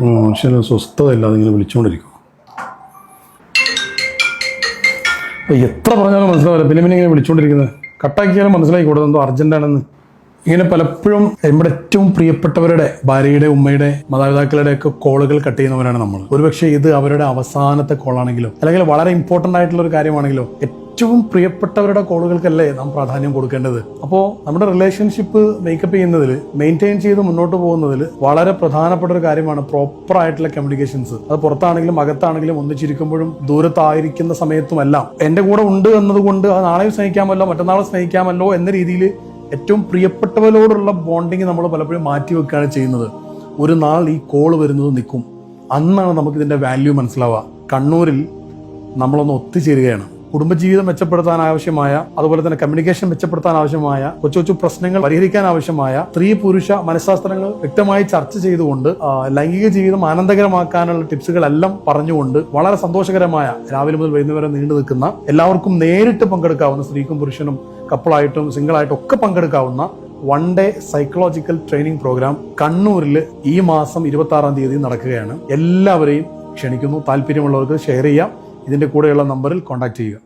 മനുഷ്യന് സ്വസ്ഥതയില്ലാതെ ഇങ്ങനെ വിളിച്ചുകൊണ്ടിരിക്കും. അപ്പൊ എത്ര പറഞ്ഞാലും മനസ്സിലാവില്ല. പിന്നെ പിന്നെ ഇങ്ങനെ വിളിച്ചുകൊണ്ടിരിക്കുന്നത്. കട്ടാക്കിയാലും മനസ്സിലാക്കി കൂടെ എന്തോ അർജന്റാണെന്ന്. ഇങ്ങനെ പലപ്പോഴും നമ്മുടെ ഏറ്റവും പ്രിയപ്പെട്ടവരുടെ ഭാര്യയുടെ ഉമ്മയുടെ മാതാപിതാക്കളുടെ ഒക്കെ കോളുകൾ കട്ട് ചെയ്യുന്നവരാണ് നമ്മൾ. ഒരുപക്ഷെ ഇത് അവരുടെ അവസാനത്തെ കോളാണെങ്കിലോ അല്ലെങ്കിൽ വളരെ ഇമ്പോർട്ടന്റ് ആയിട്ടുള്ള ഒരു കാര്യമാണെങ്കിലോ ഏറ്റവും പ്രിയപ്പെട്ടവരുടെ കോളുകൾക്കല്ലേ നാം പ്രാധാന്യം കൊടുക്കേണ്ടത്? അപ്പോൾ നമ്മുടെ റിലേഷൻഷിപ്പ് മേക്കപ്പ് ചെയ്യുന്നതിൽ മെയിന്റെയിൻ ചെയ്ത് മുന്നോട്ട് പോകുന്നതിൽ വളരെ പ്രധാനപ്പെട്ട ഒരു കാര്യമാണ് പ്രോപ്പർ ആയിട്ടുള്ള കമ്മ്യൂണിക്കേഷൻസ് അത് പുറത്താണെങ്കിലും അകത്താണെങ്കിലും ഒന്നിച്ചിരിക്കുമ്പോഴും ദൂരത്തായിരിക്കുന്ന സമയത്തുമെല്ലാം. എന്റെ കൂടെ ഉണ്ട് എന്നതുകൊണ്ട് അത് നാളെയും സ്നേഹിക്കാമല്ലോ മറ്റന്നാളും സ്നേഹിക്കാമല്ലോ എന്ന രീതിയിൽ ഏറ്റവും പ്രിയപ്പെട്ടവരോടുള്ള ബോണ്ടിങ് നമ്മൾ പലപ്പോഴും മാറ്റി വെക്കുകയാണ് ചെയ്യുന്നത്. ഒരു നാൾ ഈ കോൾ വരുന്നത് നിൽക്കും. അന്നാണ് നമുക്ക് ഇതിന്റെ വാല്യൂ മനസ്സിലാവുക. കണ്ണൂരിൽ നമ്മളൊന്ന് ഒത്തുചേരുകയാണ്. കുടുംബജീവിതം മെച്ചപ്പെടുത്താൻ ആവശ്യമായ അതുപോലെ തന്നെ കമ്മ്യൂണിക്കേഷൻ മെച്ചപ്പെടുത്താൻ ആവശ്യമായ കൊച്ചു കൊച്ചു പ്രശ്നങ്ങൾ പരിഹരിക്കാൻ ആവശ്യമായ സ്ത്രീ പുരുഷ മനഃശാസ്ത്രങ്ങൾ വ്യക്തമായി ചർച്ച ചെയ്തുകൊണ്ട് ലൈംഗിക ജീവിതം ആനന്ദകരമാക്കാനുള്ള ടിപ്സുകളെല്ലാം പറഞ്ഞുകൊണ്ട് വളരെ സന്തോഷകരമായ രാവിലെ മുതൽ വൈകുന്നേരം നീണ്ടു നിൽക്കുന്ന എല്ലാവർക്കും നേരിട്ട് പങ്കെടുക്കാവുന്ന സ്ത്രീക്കും പുരുഷനും കപ്പിളായിട്ടും സിംഗിളായിട്ടും ഒക്കെ പങ്കെടുക്കാവുന്ന one day psychological training programme കണ്ണൂരിൽ ഈ മാസം ഇരുപത്തി ആറാം തീയതി നടക്കുകയാണ്. എല്ലാവരെയും ക്ഷണിക്കുന്നു. താല്പര്യമുള്ളവർക്ക് ഷെയർ ചെയ്യാം. ഇതിന്റെ കൂടെയുള്ള നമ്പറിൽ കോൺടാക്ട് ചെയ്യുക.